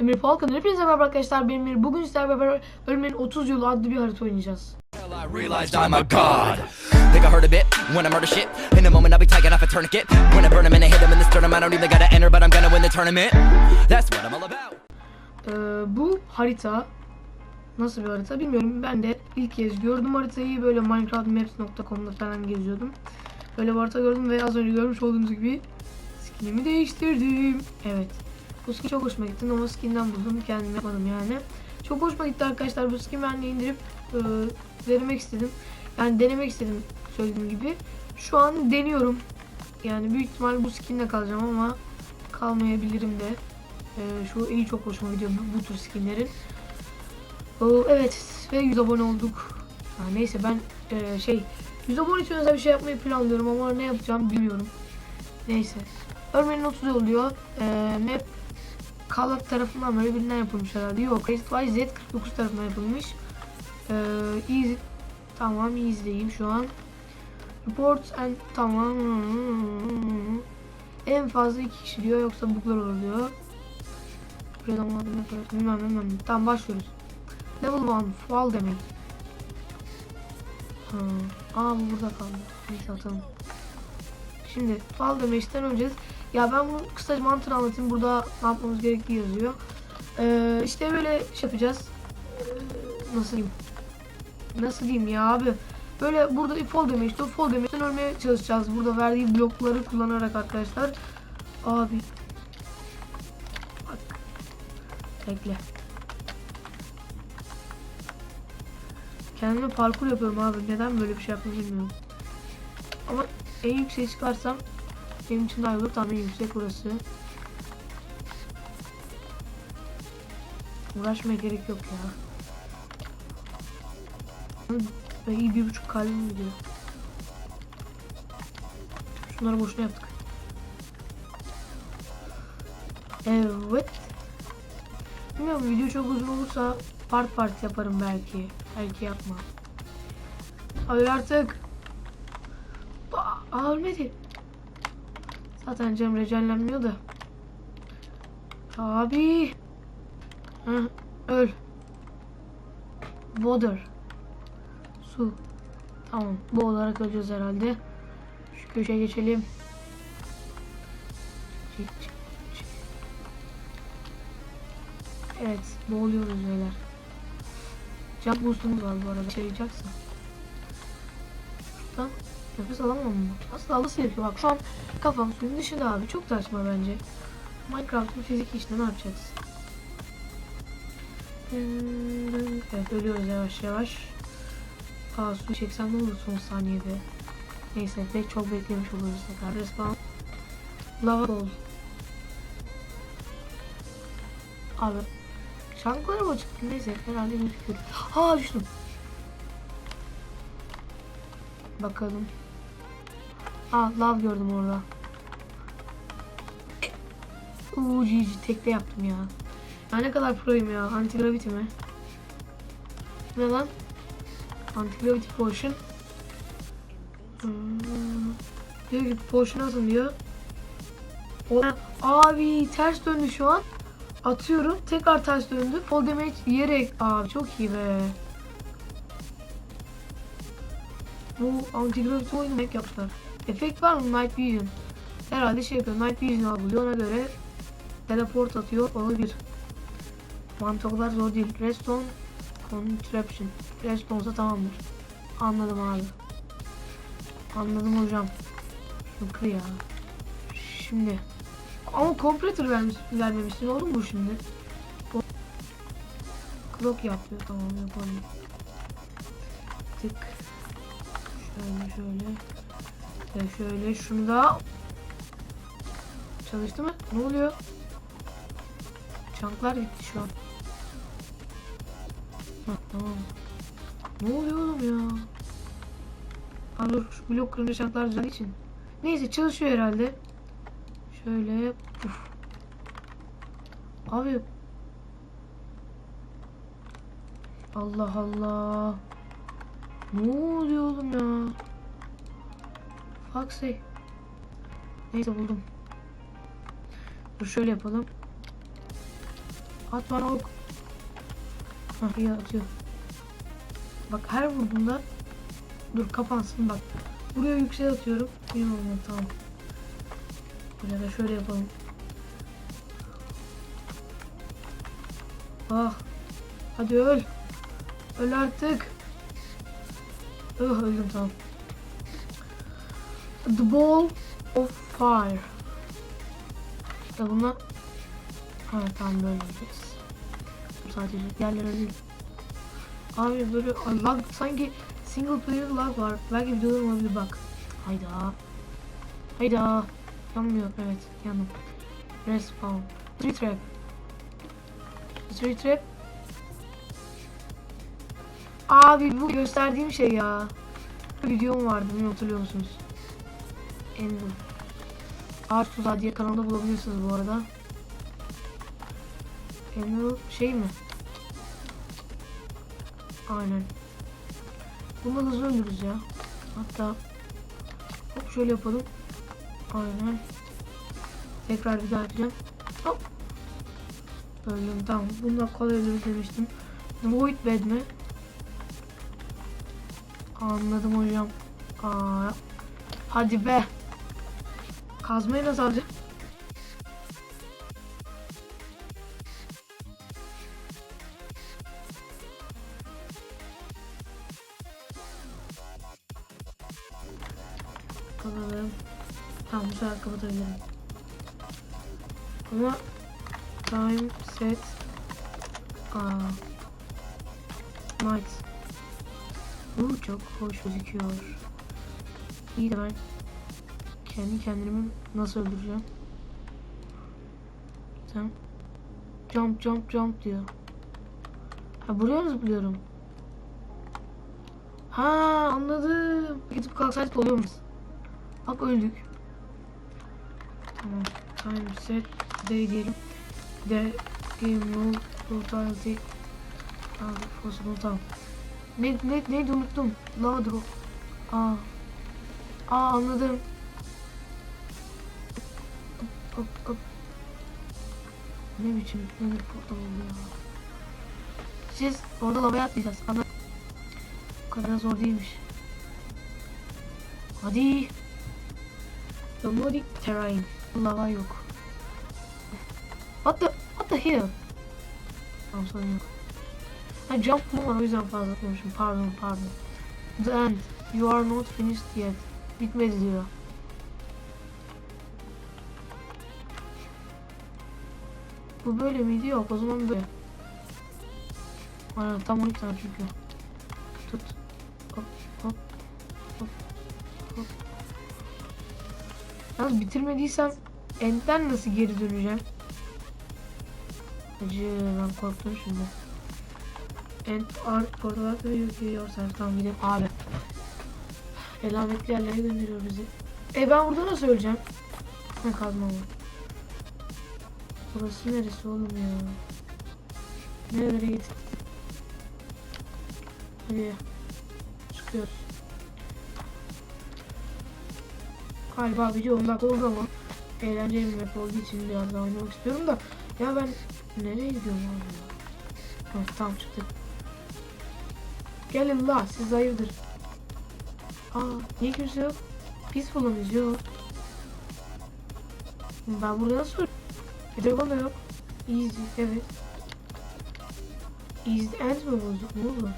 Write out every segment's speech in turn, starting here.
Emir Falcon. Hepinize merhaba arkadaşlar. Ben Emir. Bugün sizlerle beraber Ölmenin 30 Yolu adlı bir harita oynayacağız. Think I heard a bit when I murder shit. In a moment, I'll be taking off a tourniquet. When I burn him and I hit him in the sternum, I don't even gotta enter, but I'm gonna win the tournament. That's what I'm all about. Ee, bu harita nasıl bir harita bilmiyorum. Ben de ilk kez gördüm haritayı. Böyle minecraftmaps.com'da falan geziyordum. Böyle bir harita gördüm ve az önce görmüş olduğunuz gibi skinimi değiştirdim. Evet. Bu skin çok hoşuma gitti. Ama skinden buldum. Kendim yapmadım yani. Çok hoşuma gitti arkadaşlar. Bu skin ben de indirip e, denemek istedim. Yani denemek istedim söylediğim gibi. Şu an deniyorum. Yani büyük ihtimal bu skinle kalacağım ama kalmayabilirim de. Ee, şu iyi çok hoşuma gidiyor bu, bu tür skinlerin. Oo, evet ve 100 abone olduk. Ha, neyse ben e, şey 100 abone için özel bir şey yapmayı planlıyorum ama ne yapacağım bilmiyorum. Neyse. Örneğin 30 oluyor. Ee, map Kalak tarafından böyle birinden yapılmış herhalde. Yok. Z 49 tarafından yapılmış. Ee, easy. Tamam easy'deyim şu an. Reports and tamam. En fazla iki kişi diyor yoksa buglar olur diyor. Buradan bilmem bilmem. Tamam başlıyoruz. Level 1 fall demek. Ha. Aa bu burada kaldı. Neyse atalım. Şimdi fall damage'den önce ya ben bunu kısaca mantığını anlatayım. Burada ne yapmamız gerektiği yazıyor. Ee, işte böyle şey yapacağız. Ee, nasıl diyeyim? Nasıl diyeyim ya abi? Böyle burada fall damage'de o fall damage'den ölmeye çalışacağız. Burada verdiği blokları kullanarak arkadaşlar. Abi. Bak. Bekle. Kendime parkur yapıyorum abi. Neden böyle bir şey yaptım bilmiyorum. Ama en yükseğe çıkarsam benim için daha olur. Tamam en yüksek burası. Uğraşmaya gerek yok ya. Ve iyi bir buçuk kalbim gidiyor. Şunları boşuna yaptık. Evet. Bilmiyorum video çok uzun olursa part part yaparım belki. Belki yapma. Hayır artık. Aa. Zaten canım rejenlenmiyor da. Abi. Hı, öl. Water. Su. Tamam. Bu olarak öleceğiz herhalde. Şu köşeye geçelim. Çık, çık, çık. Evet. Boğuluyoruz beyler. Jump boostumuz var bu arada. Yaşayacaksın. Şuradan nefes alamam mı? Aslında alması gerekiyor. Bak şu an kafam suyun dışında abi. Çok saçma bence. Minecraft'ın fizik işte ne yapacağız? Evet ölüyoruz yavaş yavaş. Aa su çeksem ne olur son saniyede. Neyse pek çok beklemiş oluruz tekrar. Respawn. Lava ball. Abi. Şanklara mı çıktı? Neyse herhalde gözüküyor. Ha düştüm. Bakalım. Aa lav gördüm orada. Uuu GG tekte yaptım ya. Ya ne kadar proyum ya. Anti-gravity mi? Ne lan? Anti-gravity potion. Hmm. Diyor ki potion atın diyor. O, abi ters döndü şu an. Atıyorum. Tekrar ters döndü. Fall damage yiyerek. Abi çok iyi be. Bu anti-gravity oyunu hack yaptılar. Efekt var mı? Night Vision. Herhalde şey yapıyor. Night Vision algılıyor. Ona göre teleport atıyor. Olabilir. Mantıklar zor değil. Redstone Contraption. Redstone'sa tamamdır. Anladım abi. Anladım hocam. Şükür ya. Şimdi. Ama compressor vermiş, vermemişsin oğlum bu şimdi. Clock yapıyor tamam yapalım. Tık. Şöyle şöyle. Ve şöyle şunu da Çalıştı mı? Ne oluyor? Çanklar gitti şu an. Hah, tamam. Ne oluyor oğlum ya? Ha dur şu blok kırınca çanklar düzeldiği için. Neyse çalışıyor herhalde. Şöyle. Uf. Abi. Allah Allah. Ne oluyor oğlum ya? Foxy. Neyse buldum. Dur şöyle yapalım. At bana ok. Hah iyi atıyor. Bak her vurduğumda dur kapansın bak. Buraya yüksek atıyorum. Benim olmadı tamam. Ya da şöyle yapalım. Ah. Hadi öl. Öl artık. Oh öldüm tamam. The Ball of Fire. İşte buna Ha tamam böyle yapacağız. Sadece yerlere değil. Abi böyle ay, lag sanki single player lag var. Belki videolarım olabilir bak. Hayda. Hayda. Yanmıyor evet yandım. Respawn. Tree trap. Tree trap. Abi bu gösterdiğim şey ya. Videom vardı bunu hatırlıyor musunuz? Ender. Ağaç tuzağı diye kanalda bulabilirsiniz bu arada. Ender şey mi? Aynen. Bunu hızlı öldürürüz ya. Hatta hop şöyle yapalım. Aynen. Tekrar bir daha yapacağım. Hop. Öldüm tamam. Bundan kolay öldürürüz demiştim. Void bed mi? Anladım hocam. Aa, hadi be. Kazmayı nasıl alacağım? Kapatalım. Tamam bu sefer kapatabilirim. Ama time set Aa, night. Bu çok hoş gözüküyor. İyi de ben kendi kendimi nasıl öldüreceğim? Sen jump jump jump diyor. Ha buraya mı zıplıyorum? Ha anladım. Gidip kalksaydık oluyor musun? Bak öldük. Tamam. Time set day diyelim. De game rule totality Tamam, possible tamam. Ne, ne, neydi unuttum. Lava drop. Aa. Aa anladım. Hop hop. Ne biçim ne bir portal oldu ya. Siz orada lavaya atlayacağız. Ana. Bu kadar zor değilmiş. Hadi. Nomadic terrain. Lava yok. What the, what the hell? Tamam sorun. Ha jump var o yüzden fazla atlamışım. Pardon pardon. The end. You are not finished yet. Bitmedi diyor. Bu böyle miydi? Yok o zaman böyle. Aynen tam 12 tane çünkü. Tut. Hop hop hop. Yalnız bitirmediysem end'den nasıl geri döneceğim? Acı ben korktum şimdi. End art portal ve yüklüyor sen tamam gidelim abi. Elametli yerlere gönderiyor bizi. E ben burada nasıl öleceğim? Ne kazma var. Burası neresi oğlum ya? Nerelere git? Hadi. Çıkıyoruz. Galiba video 10 dakika oldu ama eğlenceli bir map olduğu için biraz daha oynamak istiyorum da ya ben nereye gidiyorum abi ya? Tamam çıktık. Gelin la siz hayırdır? Aa niye kimse yok? Peaceful'ımız yok. Ben burada nasıl Dragon da yok. Easy evet. Easy end mi bozduk ne oldu?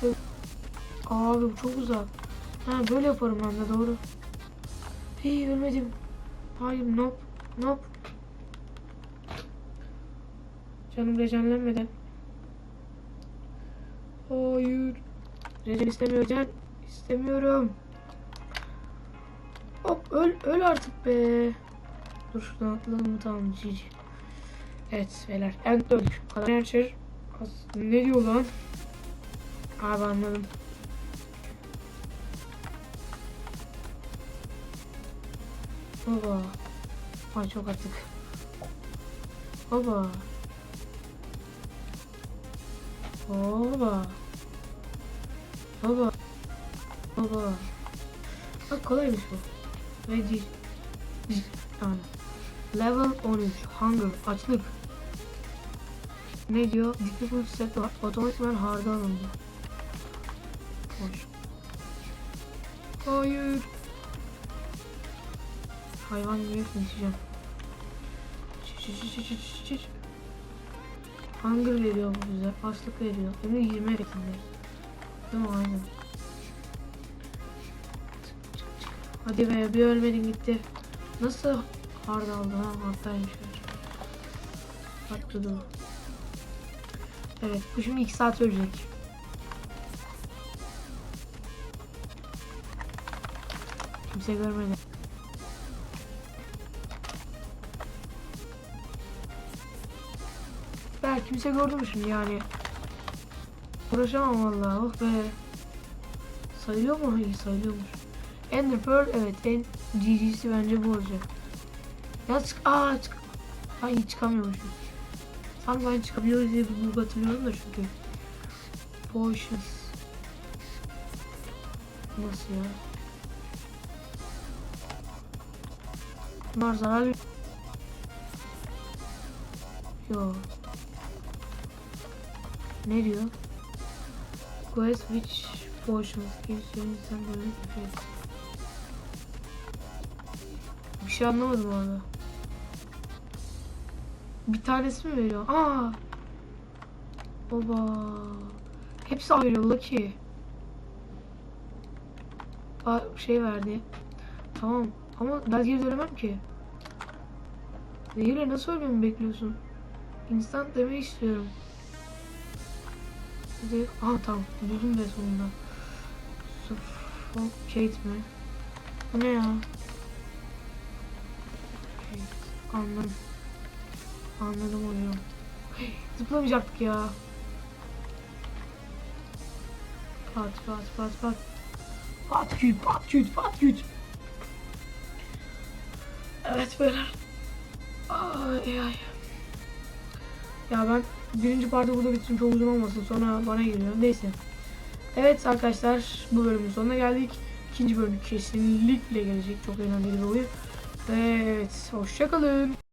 Şöyle... Abi bu çok uzak. Ha böyle yaparım ben de doğru. Hey ölmedim. Hayır nope. Nope. Canım rejenlenmeden. Hayır. Rejen istemiyor can. İstemiyorum. Hop öl öl artık be. Dur şuradan atladım mı tamam GG. Evet beyler end öldük. Kalan her As- ne diyor lan? Abi anladım. Baba. Ay çok artık. Baba. Baba. Baba. Baba. Bak kolaymış bu. Ve. Yani. Level 13. Hunger. Açlık. Ne diyor? Difficult set. Otomatikman harda alındı. Hoş. Hayır. Hayvan gibi konuşacağım. Çiç çiç çiç çiç çiç. Hunger veriyor bu bize. Açlık veriyor. De 20 evetinde. Değil mi? Aynen. Hadi be bir ölmedin gitti. Nasıl hard aldı ha? Hardaymış. Hard dur. Evet bu şimdi 2 saat ölecek. Kimse görmedi. Kimse gördü mü şimdi yani? Uğraşamam vallahi. Oh be. Sayılıyor mu? Hayır sayılıyormuş. Ender Pearl evet en GG'si bence bu olacak. Ya çık aa çık. Ay çıkamıyormuşum. Sanki ben çıkabiliyoruz diye bir bug hatırlıyorum da çünkü. Potions. Nasıl ya? Bunlar zararlı. Yo. Ne diyor? Quest which potions gives you instant damage effect. Bir şey anlamadım orada. Bir tanesi mi veriyor? Aa! Baba. Hepsi veriyor Lucky. Aa, şey verdi. Tamam. Ama ben geri dönemem ki. Zehirle nasıl ölmemi bekliyorsun? Instant demek istiyorum. Hadi. Aha tamam. Buldum be sonunda. Suffocate mi? Bu ne ya? Anladım. Anladım. Hey, Zıplamayacaktık ya. Pat pat pat pat. Pat küt pat küt pat küt. Evet beyler. Ay ay. Ya ben birinci parti burada bitsin çok uzun olmasın sonra bana geliyor. Neyse. Evet arkadaşlar bu bölümün sonuna geldik. İkinci bölüm kesinlikle gelecek. Çok eğlenceli bir oyun. Evet hoşçakalın.